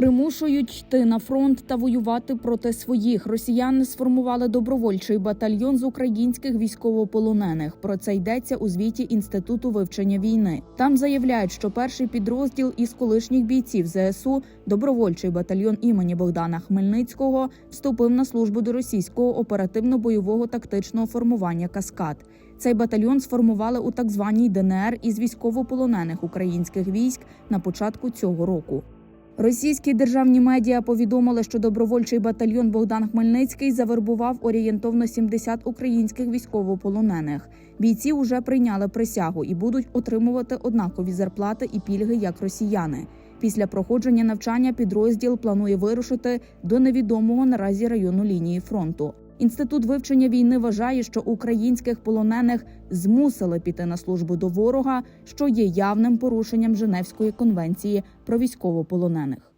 Примушують йти на фронт та воювати проти своїх. Росіяни сформували добровольчий батальйон з українських військовополонених. Про це йдеться у звіті інституту вивчення війни. Там заявляють, що перший підрозділ із колишніх бійців ЗСУ, добровольчий батальйон імені Богдана Хмельницького, вступив на службу до російського оперативно-бойового тактичного формування Каскад. Цей батальйон сформували у так званій ДНР із військовополонених українських військ на початку цього року. Російські державні медіа повідомили, що добровольчий батальйон Богдан Хмельницький завербував орієнтовно 70 українських військовополонених. Бійці вже прийняли присягу і будуть отримувати однакові зарплати і пільги як росіяни. Після проходження навчання підрозділ планує вирушити до невідомого наразі району лінії фронту. Інститут вивчення війни вважає, що українських полонених змусили піти на службу до ворога, що є явним порушенням Женевської конвенції про військовополонених.